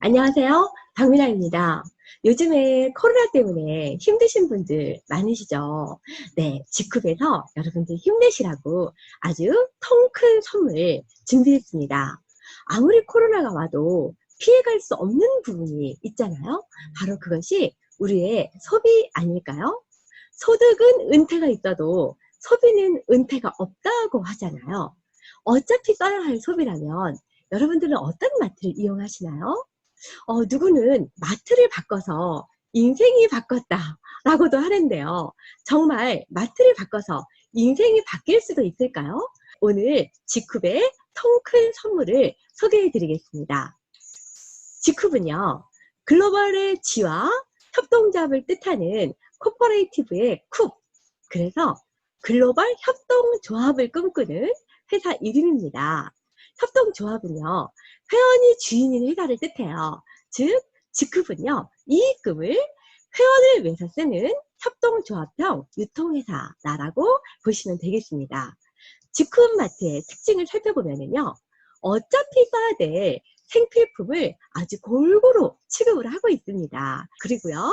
안녕하세요. 박민아입니다. 요즘에 코로나 때문에 힘드신 분들 많으시죠? 네, 직급에서 여러분들 힘내시라고 아주 통 큰 선물 준비했습니다. 아무리 코로나가 와도 피해갈 수 없는 부분이 있잖아요. 바로 그것이 우리의 소비 아닐까요? 소득은 은퇴가 있어도 소비는 은퇴가 없다고 하잖아요. 어차피 써야 할 소비라면 여러분들은 어떤 마트를 이용하시나요? 어, 누구는 마트를 바꿔서 인생이 바꿨다 라고도 하는데요. 정말 마트를 바꿔서 인생이 바뀔 수도 있을까요? 오늘 지쿱의 통 큰 선물을 소개해 드리겠습니다. 지쿱은요, 글로벌의 지와 협동조합을 뜻하는 코퍼레이티브의 쿱, 그래서 글로벌 협동조합을 꿈꾸는 회사 이름입니다. 협동조합은요, 회원이 주인인 회사를 뜻해요. 즉, 지급은요, 이익금을 회원을 위해서 쓰는 협동조합형 유통회사라고 보시면 되겠습니다. 지급마트의 특징을 살펴보면요, 어차피 써야 될 생필품을 아주 골고루 취급을 하고 있습니다. 그리고요,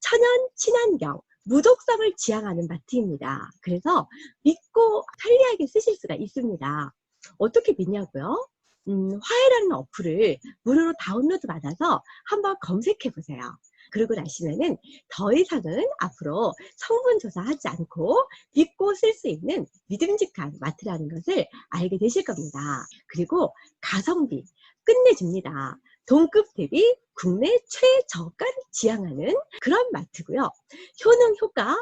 천연, 친환경, 무독성을 지향하는 마트입니다. 그래서 믿고 편리하게 쓰실 수가 있습니다. 어떻게 믿냐고요? 음, 화해라는 어플을 무료로 다운로드 받아서 한번 검색해 보세요. 그러고 나시면은 더 이상은 앞으로 성분 조사하지 않고 믿고 쓸 수 있는 믿음직한 마트라는 것을 알게 되실 겁니다. 그리고 가성비 끝내줍니다. 동급 대비 국내 최저가를 지향하는 그런 마트고요. 효능 효과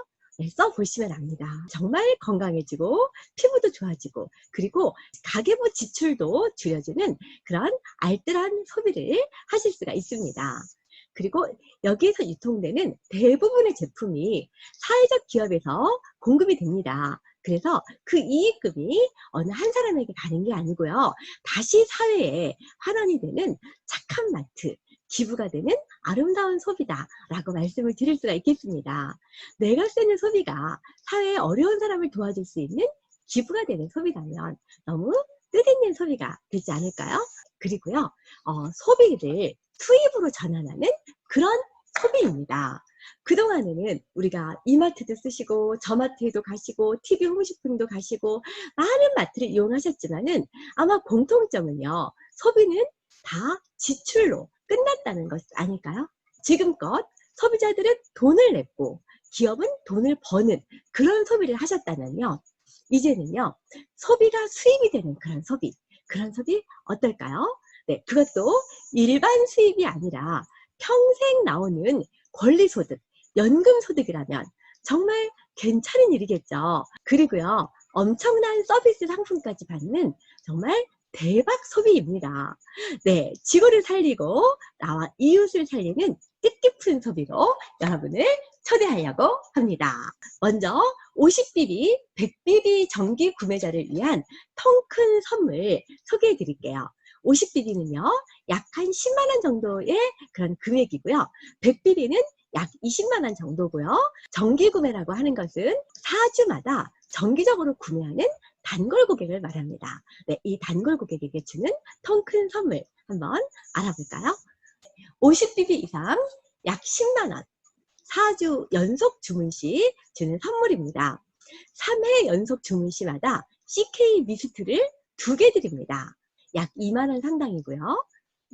써보시면 압니다. 정말 건강해지고 피부도 좋아지고 그리고 가계부 지출도 줄여주는 그런 알뜰한 소비를 하실 수가 있습니다. 그리고 여기에서 유통되는 대부분의 제품이 사회적 기업에서 공급이 됩니다. 그래서 그 이익금이 어느 한 사람에게 가는 게 아니고요. 다시 사회에 환원이 되는 착한 마트, 기부가 되는 아름다운 소비다 라고 말씀을 드릴 수가 있겠습니다. 내가 쓰는 소비가 사회에 어려운 사람을 도와줄 수 있는 기부가 되는 소비라면 너무 뜻있는 소비가 되지 않을까요? 그리고요, 어, 소비를 투입으로 전환하는 그런 소비입니다. 그동안에는 우리가 이마트도 쓰시고 저마트에도 가시고 TV 홈쇼핑도 가시고 많은 마트를 이용하셨지만은 아마 공통점은요. 소비는 다 지출로 끝났다는 것 아닐까요? 지금껏 소비자들은 돈을 냈고 기업은 돈을 버는 그런 소비를 하셨다면요. 이제는요. 소비가 수입이 되는 그런 소비. 그런 소비 어떨까요? 네, 그것도 일반 수입이 아니라 평생 나오는 권리소득, 연금소득이라면 정말 괜찮은 일이겠죠. 그리고요, 엄청난 서비스 상품까지 받는 정말 대박 소비입니다. 네, 지구를 살리고 나와 이웃을 살리는 뜻깊은 소비로 여러분을 초대하려고 합니다. 먼저 50BB, 100BB 전기 구매자를 위한 통 큰 선물 소개해 드릴게요. 50BB는요, 약 한 10만원 정도의 그런 금액이고요. 100BB는 약 20만원 정도고요. 정기 구매라고 하는 것은 4주마다 정기적으로 구매하는 단골 고객을 말합니다. 네, 이 단골 고객에게 주는 통 큰 선물 한번 알아볼까요? 50BB 이상 약 10만원, 4주 연속 주문 시 주는 선물입니다. 3회 연속 주문 시마다 CK 미스트를 두 개 드립니다. 약 2만원 상당이고요.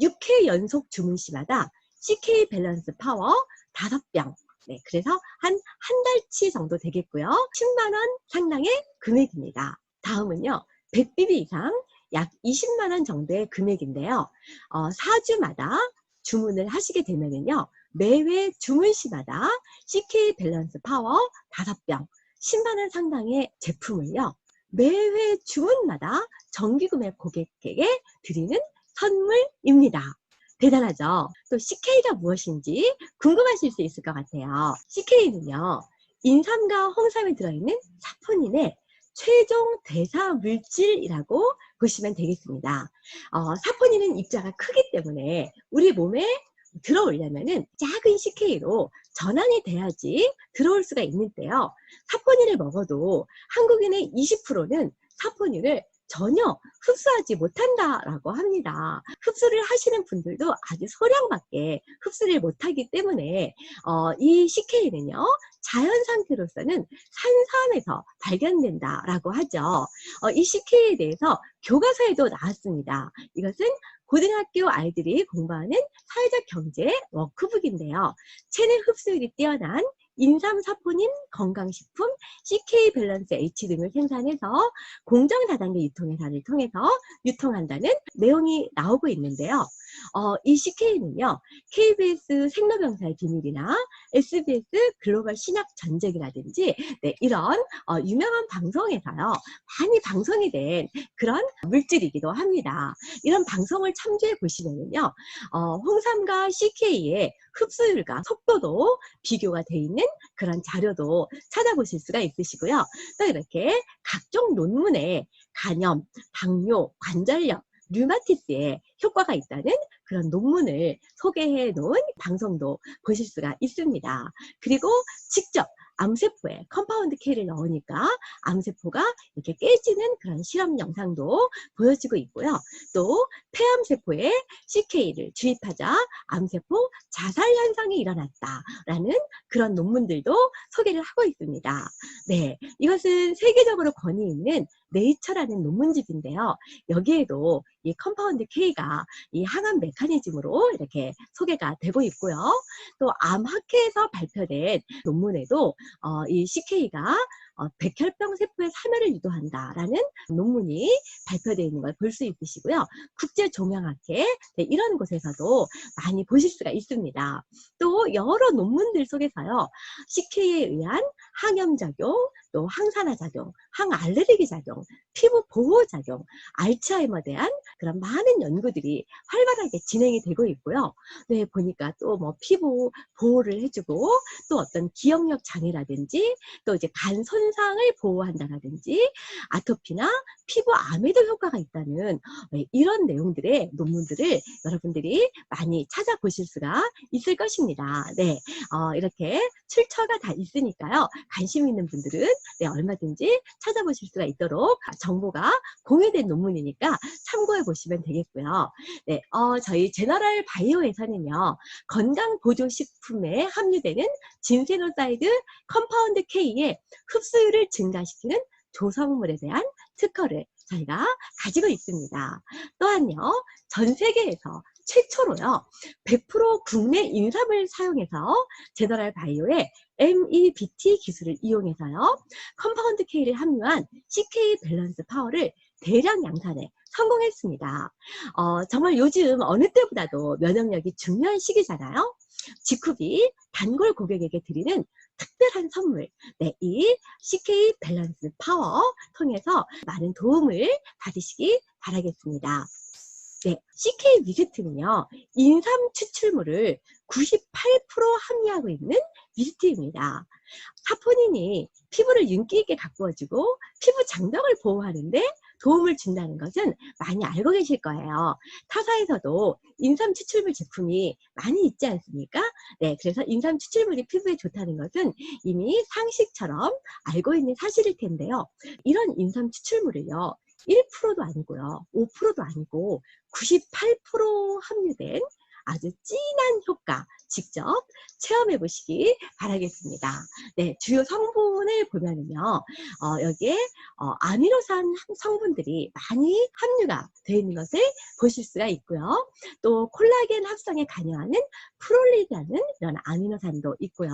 6회 연속 주문 시마다 CK 밸런스 파워 5병 네, 그래서 한, 한 달치 정도 되겠고요. 10만원 상당의 금액입니다. 다음은요. 100BB 이상 약 20만 원 정도의 금액인데요. 어, 4주마다 주문을 하시게 되면은요. 매회 주문 시마다 CK 밸런스 파워 5병 10만 원 상당의 제품을요. 매회 주문마다 정기구매 고객에게 드리는 선물입니다. 대단하죠? 또 CK가 무엇인지 궁금하실 수 있을 것 같아요. CK는요, 인삼과 홍삼이 들어있는 사포닌의 최종 대사 물질이라고 보시면 되겠습니다. 어, 사포닌은 입자가 크기 때문에 우리 몸에 들어오려면은 작은 CK로 전환이 돼야지 들어올 수가 있는데요. 사포닌을 먹어도 한국인의 20%는 사포닌을 전혀 흡수하지 못한다라고 합니다. 흡수를 하시는 분들도 아주 소량밖에 흡수를 못하기 때문에 어, 이 CK는요 자연 상태로서는 산삼에서 발견된다라고 하죠. 어, 이 CK에 대해서 교과서에도 나왔습니다. 이것은 고등학교 아이들이 공부하는 사회적 경제 워크북인데요. 체내 흡수율이 뛰어난 인삼 사포닌 건강식품 CK 밸런스 H 등을 생산해서 공정 다단계 유통회사를 통해서 유통한다는 내용이 나오고 있는데요. 어, 이 CK는요, KBS 생로병사의 비밀이나 SBS 글로벌 신약 전쟁이라든지 네, 이런 어, 유명한 방송에서요, 많이 방송이 된 그런 물질이기도 합니다. 이런 방송을 참조해 보시면요, 어, 홍삼과 CK의 흡수율과 속도도 비교가 돼 있는 그런 자료도 찾아보실 수가 있으시고요. 또 이렇게 각종 논문에 간염, 당뇨, 관절염, 류마티스에 효과가 있다는 그런 논문을 소개해 놓은 방송도 보실 수가 있습니다. 그리고 직접 암세포에 컴파운드 K를 넣으니까 암세포가 이렇게 깨지는 그런 실험 영상도 보여지고 있고요. 또 폐암세포에 CK를 주입하자 암세포 자살 현상이 일어났다라는 그런 논문들도 소개를 하고 있습니다. 네, 이것은 세계적으로 권위 있는 네이처라는 논문집인데요. 여기에도 이 컴파운드 K가 이 항암 메커니즘으로 이렇게 소개가 되고 있고요. 또 암학회에서 발표된 논문에도 어, 이 CK가 어, 백혈병 세포의 사멸을 유도한다라는 논문이 발표되어 있는 걸 볼 수 있으시고요. 국제종양학회 네, 이런 곳에서도 많이 보실 수가 있습니다. 또 여러 논문들 속에서요. CK에 의한 항염작용, 또 항산화 작용, 항알레르기 작용, 피부 보호 작용, 알츠하이머에 대한 그런 많은 연구들이 활발하게 진행이 되고 있고요. 네, 보니까 또 뭐 피부 보호를 해주고 또 어떤 기억력 장애라든지 또 이제 간 손상을 보호한다라든지 아토피나 피부 암에도 효과가 있다는 네, 이런 내용들의 논문들을 여러분들이 많이 찾아보실 수가 있을 것입니다. 네, 어, 이렇게 출처가 다 있으니까요. 관심 있는 분들은 네, 얼마든지 찾아보실 수가 있도록 정보가 공유된 논문이니까 참고해 보시면 되겠고요. 네, 어, 저희 제너럴 바이오에서는요, 건강보조식품에 함유되는 진세노사이드 컴파운드 K의 흡수율을 증가시키는 조성물에 대한 특허를 저희가 가지고 있습니다. 또한요, 전 세계에서 최초로요, 100% 국내 인삼을 사용해서 제너럴 바이오의 MEBT 기술을 이용해서요, 컴파운드 K를 함유한 CK 밸런스 파워를 대량 양산에 성공했습니다. 어, 정말 요즘 어느 때보다도 면역력이 중요한 시기잖아요. 지쿠비 단골 고객에게 드리는 특별한 선물, 네, 이 CK 밸런스 파워 통해서 많은 도움을 받으시기 바라겠습니다. 네, CK 미스트는요, 인삼 추출물을 98% 함유하고 있는 미스트입니다. 사포닌이 피부를 윤기 있게 가꾸어주고 피부 장벽을 보호하는데 도움을 준다는 것은 많이 알고 계실 거예요. 타사에서도 인삼 추출물 제품이 많이 있지 않습니까? 네, 그래서 인삼 추출물이 피부에 좋다는 것은 이미 상식처럼 알고 있는 사실일 텐데요. 이런 인삼 추출물을요, 1%도 아니고요, 5%도 아니고 98% 함유된 아주 진한 효과 직접 체험해 보시기 바라겠습니다. 네, 주요 성분을 보면은요, 어, 여기에 어, 아미노산 성분들이 많이 함유가 되어 있는 것을 보실 수가 있고요. 또 콜라겐 합성에 관여하는 프롤리라는 이런 아미노산도 있고요.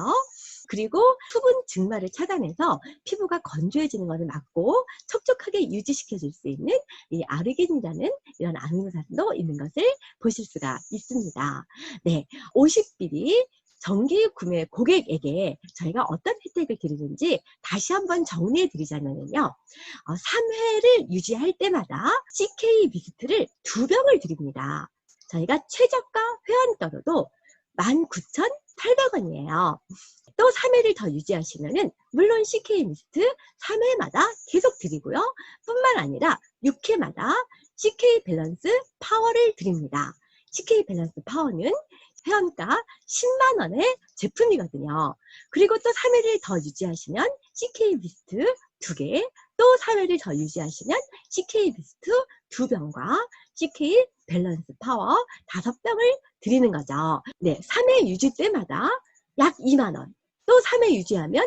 그리고 수분 증말을 차단해서 피부가 건조해지는 것을 막고 촉촉하게 유지시켜 줄 수 있는 이 아르기닌이라는 이런 아미노산도 있는 것을 보실 수가 있습니다. 네, 50ml 정기 구매 고객에게 저희가 어떤 혜택을 드리는지 다시 한번 정리해 드리자면요. 어, 3회를 유지할 때마다 CK 비스트를 두 병을 드립니다. 저희가 최저가 회원가로도 19,800원이에요. 또 3회를 더 유지하시면은 물론 CK 미스트 3회마다 계속 드리고요. 뿐만 아니라 6회마다 CK 밸런스 파워를 드립니다. CK 밸런스 파워는 회원가 10만 원의 제품이거든요. 그리고 또 3회를 더 유지하시면 CK 미스트 2개, 또 3회를 더 유지하시면 CK 비스트 2병과 CK 밸런스 파워 5병을 드리는 거죠. 네, 3회 유지 때마다 약 2만원, 또 3회 유지하면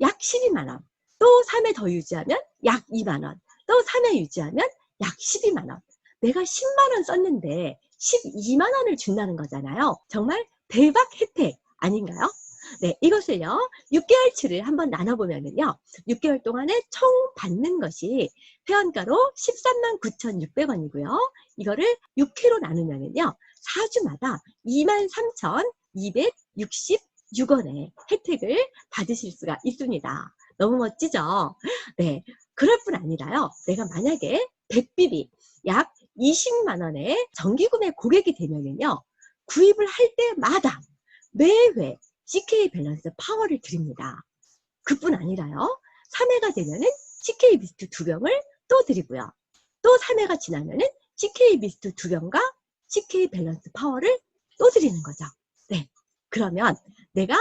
약 12만원, 또 3회 더 유지하면 약 2만원, 또 3회 유지하면 약 12만원. 내가 10만원 썼는데 12만원을 준다는 거잖아요. 정말 대박 혜택 아닌가요? 네, 이것을요, 6개월치를 한번 나눠보면은요, 6개월 동안에 총 받는 것이 회원가로 13만 9,600원이고요. 이거를 6회로 나누면은요, 4주마다 23,266원의 혜택을 받으실 수가 있습니다. 너무 멋지죠? 네. 그럴 뿐 아니라요, 내가 만약에 100BB, 약 20만 원의 정기구매 고객이 되면은요, 구입을 할 때마다 매회 CK 밸런스 파워를 드립니다. 그뿐 아니라요. 3회가 되면은 CK 비스트 두 병을 또 드리고요. 또 3회가 지나면은 CK 비스트 두 병과 CK 밸런스 파워를 또 드리는 거죠. 네. 그러면 내가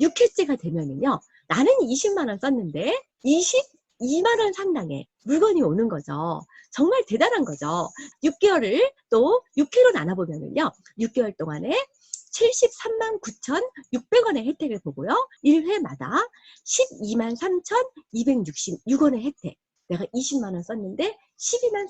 6회째가 되면은요. 나는 20만원 썼는데 22만원 상당의 물건이 오는 거죠. 정말 대단한 거죠. 6개월을 또 6회로 나눠보면은요. 6개월 동안에 73만 9,600원의 혜택을 보고요. 1회마다 12만 3,266원의 혜택. 내가 20만 원 썼는데 12만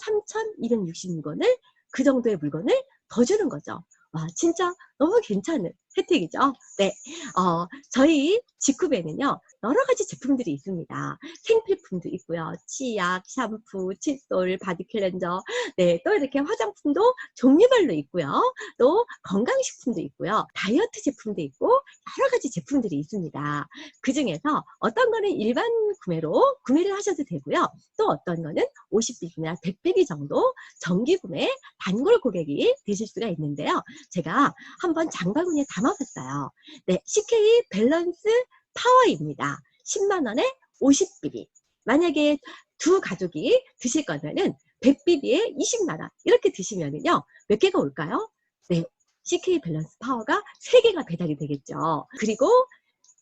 3,266원을 그 정도의 물건을 더 주는 거죠. 와, 진짜 너무 괜찮은 혜택이죠. 네. 어, 저희 직후에는요, 여러 가지 제품들이 있습니다. 생필품도 있고요. 치약, 샴푸, 칫솔, 바디 클렌저, 네, 또 이렇게 화장품도 종류별로 있고요. 또 건강식품도 있고요. 다이어트 제품도 있고, 여러 가지 제품들이 있습니다. 그 중에서 어떤 거는 일반 구매로 구매를 하셔도 되고요. 또 어떤 거는 50BB나 100BB 정도 정기 구매 단골 고객이 되실 수가 있는데요. 제가 한번 장바구니에 담아 봤어요. 네, CK 밸런스 파워입니다. 10만원에 50BB. 만약에 두 가족이 드실 거면은 100BB에 20만원. 이렇게 드시면은요, 몇 개가 올까요? 네, CK 밸런스 파워가 3개가 배달이 되겠죠. 그리고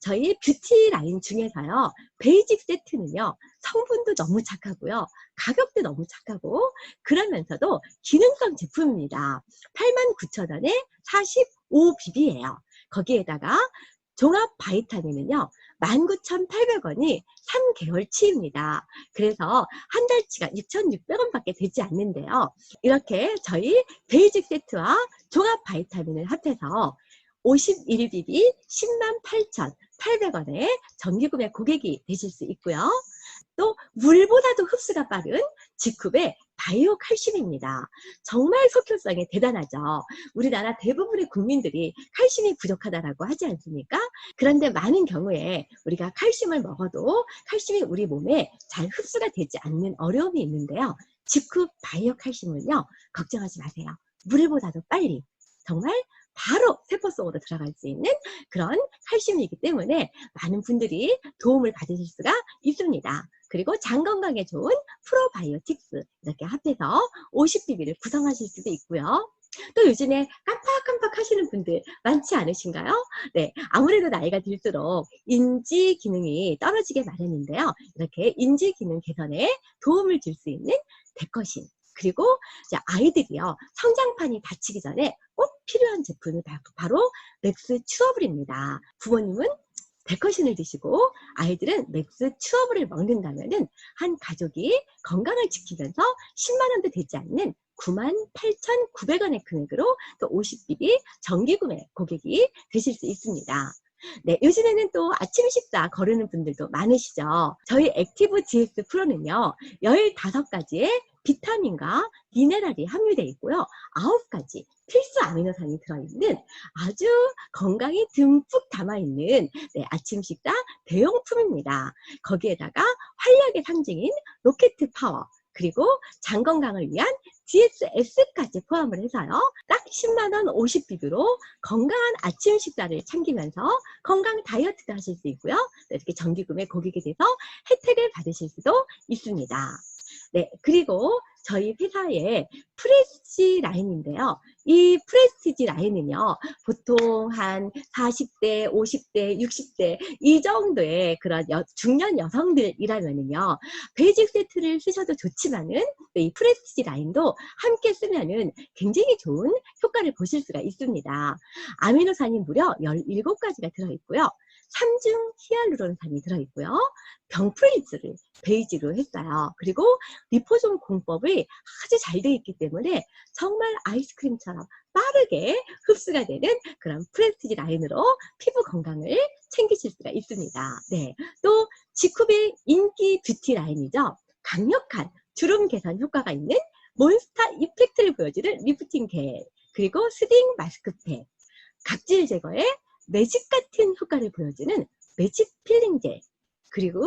저희 뷰티 라인 중에서요, 베이직 세트는요, 성분도 너무 착하고요, 가격도 너무 착하고, 그러면서도 기능성 제품입니다. 89,000원에 45BB예요. 거기에다가 종합 바이타민은요, 19,800원이 3개월치입니다. 그래서 한 달치가 6,600원밖에 되지 않는데요. 이렇게 저희 베이직 세트와 종합 바이타민을 합해서 51BB 10만 8,800원에 정기구매 고객이 되실 수 있고요. 또 물보다도 흡수가 빠른 직후의 바이오 칼슘입니다. 정말 속효성이 대단하죠. 우리나라 대부분의 국민들이 칼슘이 부족하다라고 하지 않습니까? 그런데 많은 경우에 우리가 칼슘을 먹어도 칼슘이 우리 몸에 잘 흡수가 되지 않는 어려움이 있는데요. 직후 바이오 칼슘은요, 걱정하지 마세요. 물보다도 빨리 정말 바로 세포 속으로 들어갈 수 있는 그런 칼슘이기 때문에 많은 분들이 도움을 받으실 수가 있습니다. 그리고 장 건강에 좋은 프로바이오틱스 이렇게 합해서 50BB를 구성하실 수도 있고요. 또 요즘에 깜빡깜빡 하시는 분들 많지 않으신가요? 네, 아무래도 나이가 들수록 인지 기능이 떨어지게 마련인데요. 이렇게 인지 기능 개선에 도움을 줄 수 있는 데커신 그리고 이제 아이들이요 성장판이 다치기 전에 꼭 필요한 제품이 바로 맥스 추어블입니다. 부모님은 데커신을 드시고 아이들은 맥스 추어블을 먹는다면은 한 가족이 건강을 지키면서 10만 원도 되지 않는 98,900원의 금액으로 또 50BB 정기구매 고객이 되실 수 있습니다. 네, 요즘에는 또 아침 식사 거르는 분들도 많으시죠. 저희 액티브 GS 프로는요, 15가지의 비타민과 미네랄이 함유되어 있고요. 9가지 필수 아미노산이 들어있는 아주 건강이 듬뿍 담아있는 네, 아침 식사 대용품입니다. 거기에다가 활력의 상징인 로켓 파워, 그리고 장 건강을 위한 DSS까지 포함을 해서요. 딱 10만원 50비비로 건강한 아침 식사를 챙기면서 건강 다이어트도 하실 수 있고요. 이렇게 정기구매 고객에 대해서 혜택을 받으실 수도 있습니다. 네, 그리고 저희 회사의 프레스티지 라인인데요. 이 프레스티지 라인은요, 보통 한 40대, 50대, 60대 이 정도의 그런 여- 중년 여성들이라면은요, 베이직 세트를 쓰셔도 좋지만은 네, 이 프레스티지 라인도 함께 쓰면은 굉장히 좋은 효과를 보실 수가 있습니다. 아미노산이 무려 17가지가 들어있고요. 3중 히알루론산이 들어있고요. 병프레이즈를 베이직으로 했어요. 그리고 리포존 공법이 아주 잘 되어 있기 때문에 정말 아이스크림처럼 빠르게 흡수가 되는 그런 프레스티지 라인으로 피부 건강을 챙기실 수가 있습니다. 네. 또 지쿠베 인기 뷰티 라인이죠. 강력한 주름 개선 효과가 있는 몬스타 이펙트를 보여주는 리프팅 겔 그리고 스딩 마스크팩 각질 제거에 매직 같은 효과를 보여주는 매직 필링 젤 그리고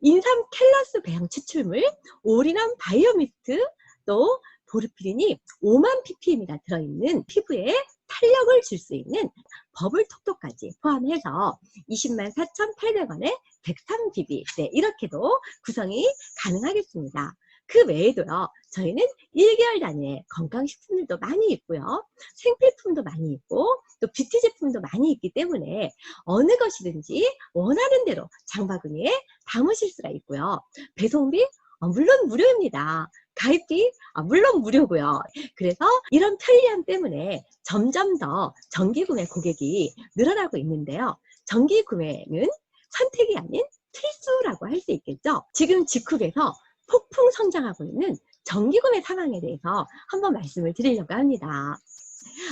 인삼 켈러스 배양 추출물 올인원 바이오미스트 또 보르피린이 5만 ppm이나 들어있는 피부에 탄력을 줄 수 있는 버블 톡톡까지 포함해서 20만 4,800원에 103BB 네, 이렇게도 구성이 가능하겠습니다. 그 외에도요, 저희는 1개월 단위의 건강식품들도 많이 있고요, 생필품도 많이 있고, 또 뷰티 제품도 많이 있기 때문에 어느 것이든지 원하는 대로 장바구니에 담으실 수가 있고요. 배송비? 어, 물론 무료입니다. 가입비? 아, 물론 무료고요. 그래서 이런 편리함 때문에 점점 더 정기구매 고객이 늘어나고 있는데요. 정기구매는 선택이 아닌 필수라고 할 수 있겠죠. 지금 직쿡에서 폭풍 성장하고 있는 정기구매 상황에 대해서 한번 말씀을 드리려고 합니다.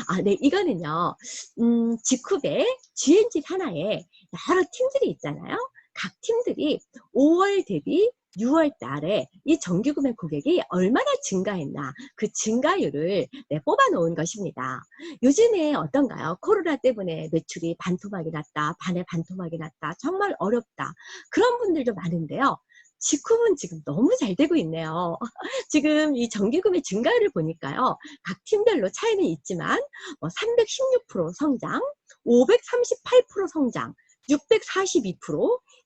아, 네, 이거는요, 음, 직쿡의 GNG 산하에 여러 팀들이 있잖아요. 각 팀들이 5월 대비 6월 달에 이 정기구매 고객이 얼마나 증가했나 그 증가율을 네, 뽑아 놓은 것입니다. 요즘에 어떤가요? 코로나 때문에 매출이 반토막이 났다, 반에 반토막이 났다, 정말 어렵다. 그런 분들도 많은데요. 직후은 지금 너무 잘 되고 있네요. 지금 이 정기구매 증가율을 보니까요. 각 팀별로 차이는 있지만 뭐 316% 성장, 538% 성장, 642%,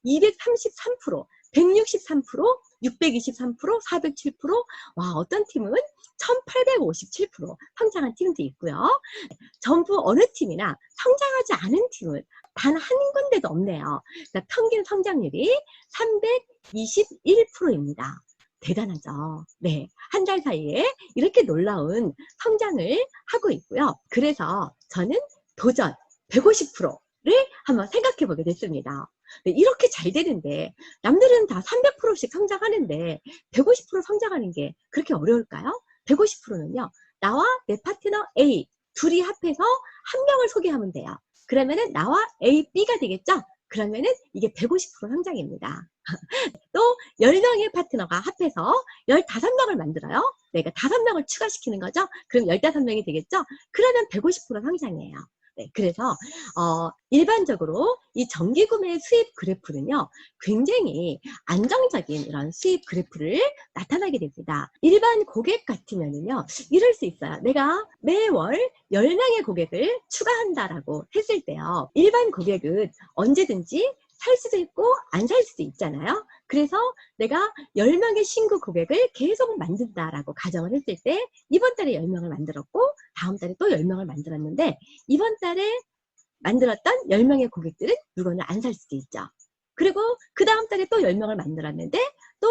233%, 163%, 623%, 407%, 와, 어떤 팀은 1857% 성장한 팀도 있고요. 전부 어느 팀이나 성장하지 않은 팀은 단 한 군데도 없네요. 그러니까 평균 성장률이 321%입니다. 대단하죠. 네. 한 달 사이에 이렇게 놀라운 성장을 하고 있고요. 그래서 저는 도전 150%를 한번 생각해 보게 됐습니다. 네, 이렇게 잘 되는데 남들은 다 300%씩 성장하는데 150% 성장하는 게 그렇게 어려울까요? 150%는요. 나와 내 파트너 A 둘이 합해서 한 명을 소개하면 돼요. 그러면은 나와 A, B가 되겠죠? 그러면은 이게 150% 성장입니다. 또 10명의 파트너가 합해서 15명을 만들어요. 내가 5명을 추가시키는 거죠. 그럼 15명이 되겠죠? 그러면 150% 성장이에요. 네, 그래서 어, 일반적으로 이 정기 구매 수입 그래프는요, 굉장히 안정적인 이런 수입 그래프를 나타나게 됩니다. 일반 고객 같으면은요, 이럴 수 있어요. 내가 매월 10명의 고객을 추가한다라고 했을 때요, 일반 고객은 언제든지 살 수도 있고 안 살 수도 있잖아요. 그래서 내가 10명의 신규 고객을 계속 만든다라고 가정을 했을 때 이번 달에 10명을 만들었고 다음 달에 또 10명을 만들었는데 이번 달에 만들었던 10명의 고객들은 물건을 안 살 수도 있죠. 그리고 그 다음 달에 또 10명을 만들었는데 또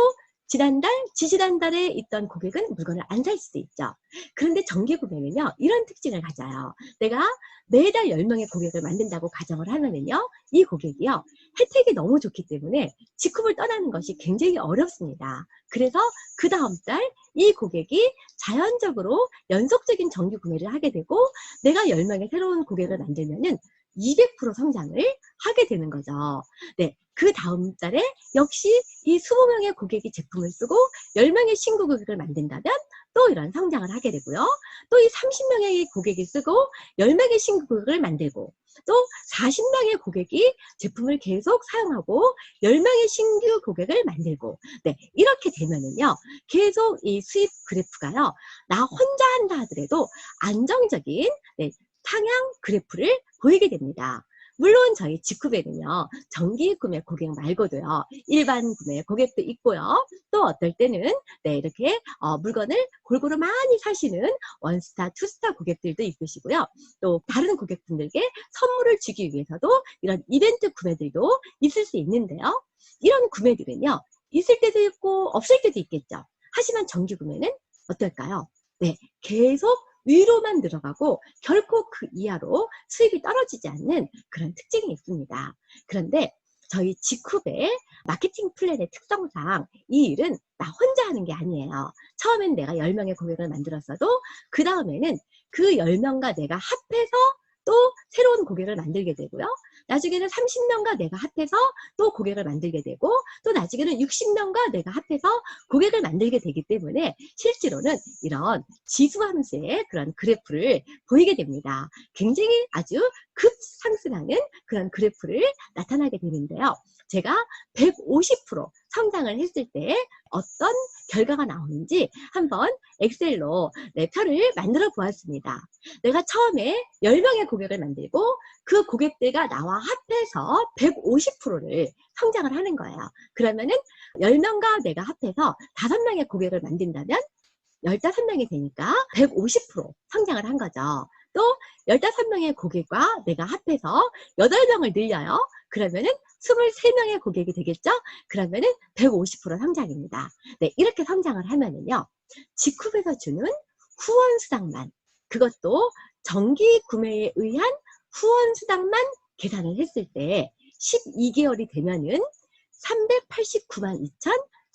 지난달, 지지난달에 있던 고객은 물건을 안 살 수도 있죠. 그런데 정기 구매는요, 이런 특징을 가져요. 내가 매달 10명의 고객을 만든다고 가정을 하면은요, 이 고객이요, 혜택이 너무 좋기 때문에 직급을 떠나는 것이 굉장히 어렵습니다. 그래서 그 다음 달 이 고객이 자연적으로 연속적인 정기 구매를 하게 되고 내가 10명의 새로운 고객을 만들면은 200% 성장을 하게 되는 거죠. 네. 그 다음 달에 역시 이 20명의 고객이 제품을 쓰고 10명의 신규 고객을 만든다면 또 이런 성장을 하게 되고요. 또 이 30명의 고객이 쓰고 10명의 신규 고객을 만들고 또 40명의 고객이 제품을 계속 사용하고 10명의 신규 고객을 만들고 네, 이렇게 되면은요. 계속 이 수입 그래프가요. 나 혼자 한다 하더라도 안정적인 네, 상향 그래프를 보이게 됩니다. 물론 저희 직후배는요, 정기 구매 고객 말고도요, 일반 구매 고객도 있고요, 또 어떨 때는, 네, 이렇게, 어, 물건을 골고루 많이 사시는 원스타, 투스타 고객들도 있으시고요, 또 다른 고객분들께 선물을 주기 위해서도 이런 이벤트 구매들도 있을 수 있는데요. 이런 구매들은요, 있을 때도 있고, 없을 때도 있겠죠. 하지만 정기 구매는 어떨까요? 네, 계속 위로만 늘어가고 결코 그 이하로 수입이 떨어지지 않는 그런 특징이 있습니다. 그런데 저희 직후배 마케팅 플랜의 특성상 이 일은 나 혼자 하는 게 아니에요. 처음엔 내가 10명의 고객을 만들었어도 그 다음에는 그 10명과 내가 합해서 또 새로운 고객을 만들게 되고요. 나중에는 30명과 내가 합해서 또 고객을 만들게 되고 또 나중에는 60명과 내가 합해서 고객을 만들게 되기 때문에 실제로는 이런 지수함수의 그런 그래프를 보이게 됩니다. 굉장히 아주 급상승하는 그런 그래프를 나타나게 되는데요. 제가 150% 성장을 했을 때 어떤 결과가 나오는지 한번 엑셀로 네, 표를 만들어 보았습니다. 내가 처음에 10명의 고객을 만들고 그 고객들과 나와 합해서 150%를 성장을 하는 거예요. 그러면은 10명과 내가 합해서 5명의 고객을 만든다면 15명이 되니까 150% 성장을 한 거죠. 또 15명의 고객과 내가 합해서 8명을 늘려요. 그러면은 23명의 고객이 되겠죠? 그러면은 150% 성장입니다. 네, 이렇게 성장을 하면은요. 직후에서 주는 후원 수당만 그것도 정기 구매에 의한 후원 수당만 계산을 했을 때 12개월이 되면은 389만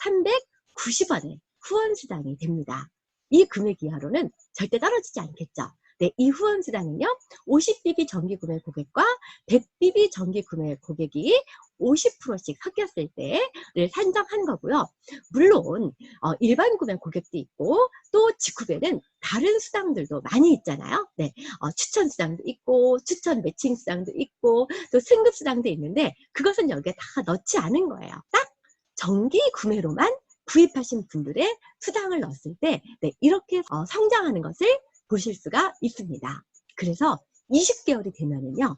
2,390원의 후원 수당이 됩니다. 이 금액 이하로는 절대 떨어지지 않겠죠. 네, 이 후원 수당은요, 50BB 정기 구매 고객과 100BB 정기 구매 고객이 50%씩 섞였을 때를 산정한 거고요. 물론 어, 일반 구매 고객도 있고 또 직후배는 다른 수당들도 많이 있잖아요. 네, 어, 추천 수당도 있고 추천 매칭 수당도 있고 또 승급 수당도 있는데 그것은 여기에 다 넣지 않은 거예요. 딱 정기 구매로만 구입하신 분들의 수당을 넣었을 때 네, 이렇게 어, 성장하는 것을 보실 수가 있습니다. 그래서 20개월이 되면은요.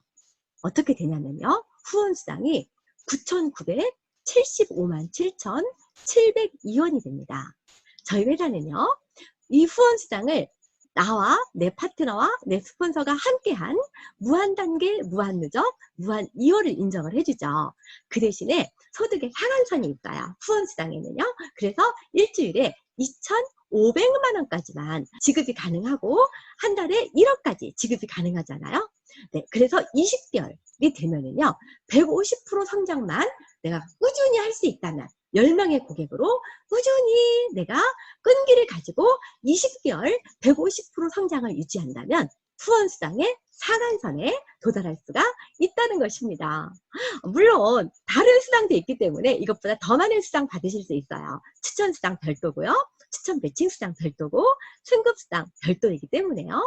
어떻게 되냐면요. 후원 수당이 9,975만 7,702원이 됩니다. 저희 회사는요. 이 후원 수당을 나와 내 파트너와 내 스폰서가 함께한 무한 단계, 무한 누적, 무한 2월을 인정을 해주죠. 그 대신에 소득의 상한선이 있어요. 후원 수당에는요. 그래서 일주일에 2,500만 원까지만 지급이 가능하고 한 달에 1억까지 지급이 가능하잖아요. 네, 그래서 20개월이 되면은요. 150% 성장만 내가 꾸준히 할 수 있다면 10명의 고객으로 꾸준히 내가 끈기를 가지고 20개월 150% 성장을 유지한다면 후원수당의 상한선에 도달할 수가 있다는 것입니다. 물론 다른 수당도 있기 때문에 이것보다 더 많은 수당 받으실 수 있어요. 추천 수당 별도고요. 추천 매칭 수당 별도고 승급 수당 별도이기 때문에요.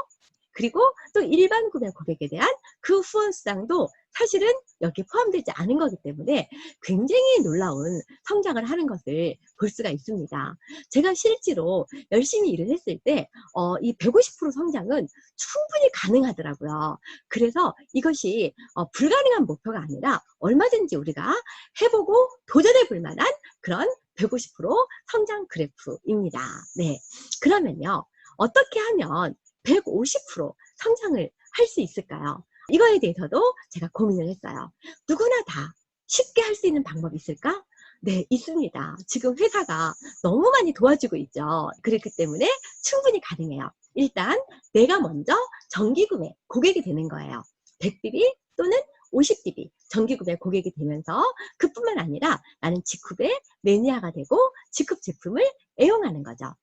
그리고 또 일반 구매 고객에 대한 그 후원 수당도 사실은 여기 포함되지 않은 거기 때문에 굉장히 놀라운 성장을 하는 것을 볼 수가 있습니다. 제가 실제로 열심히 일을 했을 때, 어, 이 150% 성장은 충분히 가능하더라고요. 그래서 이것이 어, 불가능한 목표가 아니라 얼마든지 우리가 해보고 도전해 볼 만한 그런 150% 성장 그래프입니다. 네. 그러면요. 어떻게 하면 150% 성장을 할 수 있을까요? 이거에 대해서도 제가 고민을 했어요. 누구나 다 쉽게 할 수 있는 방법이 있을까? 네, 있습니다. 지금 회사가 너무 많이 도와주고 있죠. 그렇기 때문에 충분히 가능해요. 일단 내가 먼저 정기구매 고객이 되는 거예요. 100BB 또는 50DB 정기구매 고객이 되면서 그뿐만 아니라 나는 직급의 매니아가 되고 직급 제품을 애용하는 거죠.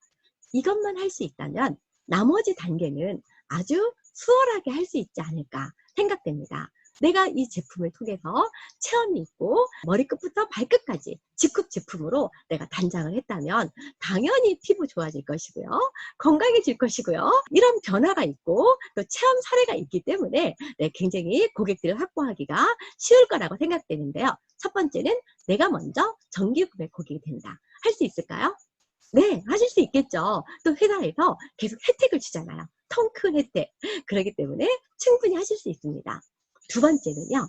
이것만 할 수 있다면 나머지 단계는 아주 수월하게 할 수 있지 않을까 생각됩니다. 내가 이 제품을 통해서 체험이 있고 머리끝부터 발끝까지 직급 제품으로 내가 단장을 했다면 당연히 피부 좋아질 것이고요. 건강해질 것이고요. 이런 변화가 있고 또 체험 사례가 있기 때문에 네, 굉장히 고객들을 확보하기가 쉬울 거라고 생각되는데요. 첫 번째는 내가 먼저 정기 구매 고객이 된다. 할 수 있을까요? 네, 하실 수 있겠죠. 또 회사에서 계속 혜택을 주잖아요. 통큰 혜택. 그렇기 때문에 충분히 하실 수 있습니다. 두 번째는요.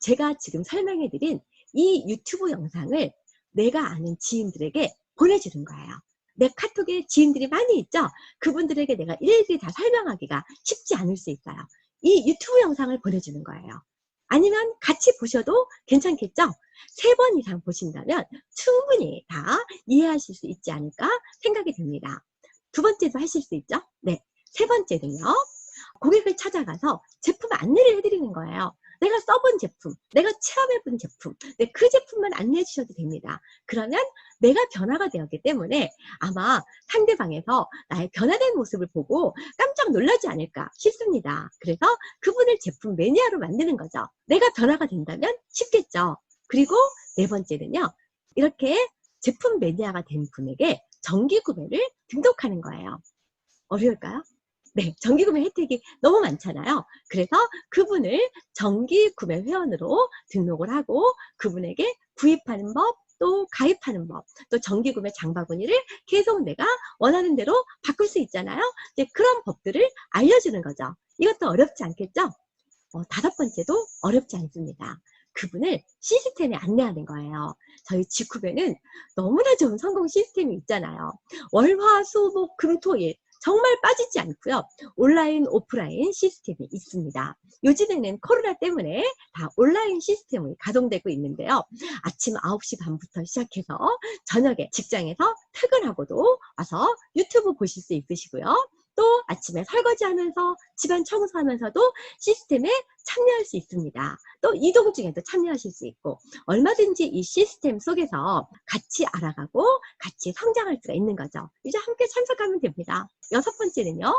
제가 지금 설명해드린 이 유튜브 영상을 내가 아는 지인들에게 보내주는 거예요. 내 카톡에 지인들이 많이 있죠? 그분들에게 내가 일일이 다 설명하기가 쉽지 않을 수 있어요. 이 유튜브 영상을 보내주는 거예요. 아니면 같이 보셔도 괜찮겠죠? 세 번 이상 보신다면 충분히 다 이해하실 수 있지 않을까 생각이 듭니다. 두 번째도 하실 수 있죠? 네. 세 번째는요. 고객을 찾아가서 제품 안내를 해드리는 거예요. 내가 써본 제품, 내가 체험해본 제품, 네, 그 제품만 안내해 주셔도 됩니다. 그러면 내가 변화가 되었기 때문에 아마 상대방에서 나의 변화된 모습을 보고 깜짝 놀라지 않을까 싶습니다. 그래서 그분을 제품 매니아로 만드는 거죠. 내가 변화가 된다면 쉽겠죠. 그리고 네 번째는요. 이렇게 제품 매니아가 된 분에게 정기 구매를 등록하는 거예요. 어려울까요? 네, 정기 구매 혜택이 너무 많잖아요. 그래서 그분을 정기 구매 회원으로 등록을 하고 그분에게 구입하는 법, 또 가입하는 법, 또 정기 구매 장바구니를 계속 내가 원하는 대로 바꿀 수 있잖아요. 이제 그런 법들을 알려주는 거죠. 이것도 어렵지 않겠죠? 어, 다섯 번째도 어렵지 않습니다. 그분을 시스템에 안내하는 거예요. 저희 지쿠베는 너무나 좋은 성공 시스템이 있잖아요. 월화, 수, 목, 금, 토, 일 정말 빠지지 않고요. 온라인, 오프라인 시스템이 있습니다. 요즘에는 코로나 때문에 다 온라인 시스템이 가동되고 있는데요. 아침 9시 반부터 시작해서 저녁에 직장에서 퇴근하고도 와서 유튜브 보실 수 있으시고요. 또 아침에 설거지 하면서 집안 청소하면서도 시스템에 참여할 수 있습니다. 또 이동 중에도 참여하실 수 있고 얼마든지 이 시스템 속에서 같이 알아가고 같이 성장할 수가 있는 거죠. 이제 함께 참석하면 됩니다. 여섯 번째는요.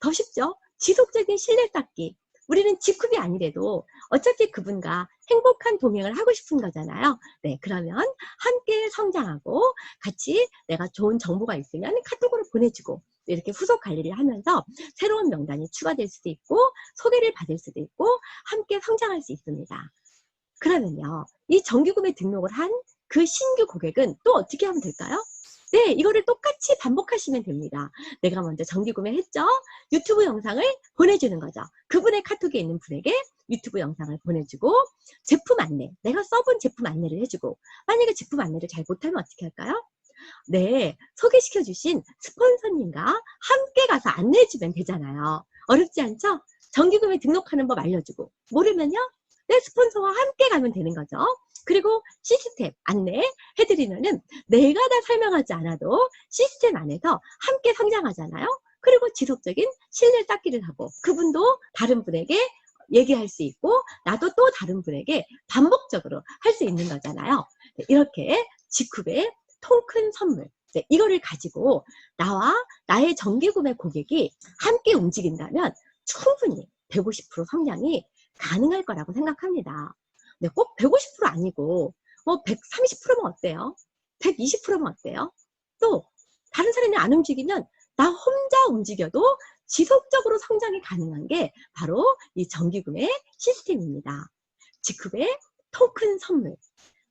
더 쉽죠? 지속적인 신뢰 쌓기. 우리는 직급이 아니래도 어차피 그분과 행복한 동행을 하고 싶은 거잖아요. 네, 그러면 함께 성장하고 같이 내가 좋은 정보가 있으면 카톡으로 보내주고 이렇게 후속 관리를 하면서 새로운 명단이 추가될 수도 있고 소개를 받을 수도 있고 함께 성장할 수 있습니다. 그러면요, 이 정기구매 등록을 한 그 신규 고객은 또 어떻게 하면 될까요? 네, 이거를 똑같이 반복하시면 됩니다. 내가 먼저 정기구매 했죠? 유튜브 영상을 보내주는 거죠. 그분의 카톡에 있는 분에게 유튜브 영상을 보내주고 제품 안내, 내가 써본 제품 안내를 해주고 만약에 제품 안내를 잘 못하면 어떻게 할까요? 네, 소개시켜 주신 스폰서님과 함께 가서 안내해 주면 되잖아요. 어렵지 않죠? 정기구매 등록하는 법 알려주고 모르면요? 내 스폰서와 함께 가면 되는 거죠. 그리고 시스템 안내 해 드리면은 내가 다 설명하지 않아도 시스템 안에서 함께 성장하잖아요. 그리고 지속적인 신뢰 쌓기를 하고 그분도 다른 분에게 얘기할 수 있고 나도 또 다른 분에게 반복적으로 할 수 있는 거잖아요. 네, 이렇게 직후에 통 큰 선물 네, 이거를 가지고 나와 나의 정기구매 고객이 함께 움직인다면 충분히 150% 성장이 가능할 거라고 생각합니다. 네, 꼭150% 아니고 뭐 130%면 어때요? 120%면 어때요? 또 다른 사람이 안 움직이면 나 혼자 움직여도 지속적으로 성장이 가능한 게 바로 이 정기구매 시스템입니다. 직급의 통큰 선물.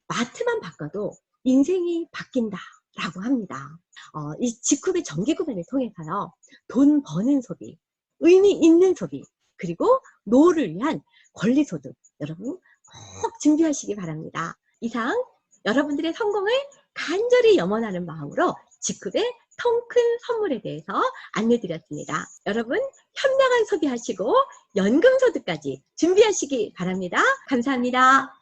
마트만 바꿔도 인생이 바뀐다. 라고 합니다. 어, 이 직급의 정기구매를 통해서요. 돈 버는 소비, 의미 있는 소비, 그리고 노후를 위한 권리소득. 여러분 꼭 준비하시기 바랍니다. 이상 여러분들의 성공을 간절히 염원하는 마음으로 직급의 통큰 선물에 대해서 안내드렸습니다. 여러분 현명한 소비하시고 연금소득까지 준비하시기 바랍니다. 감사합니다.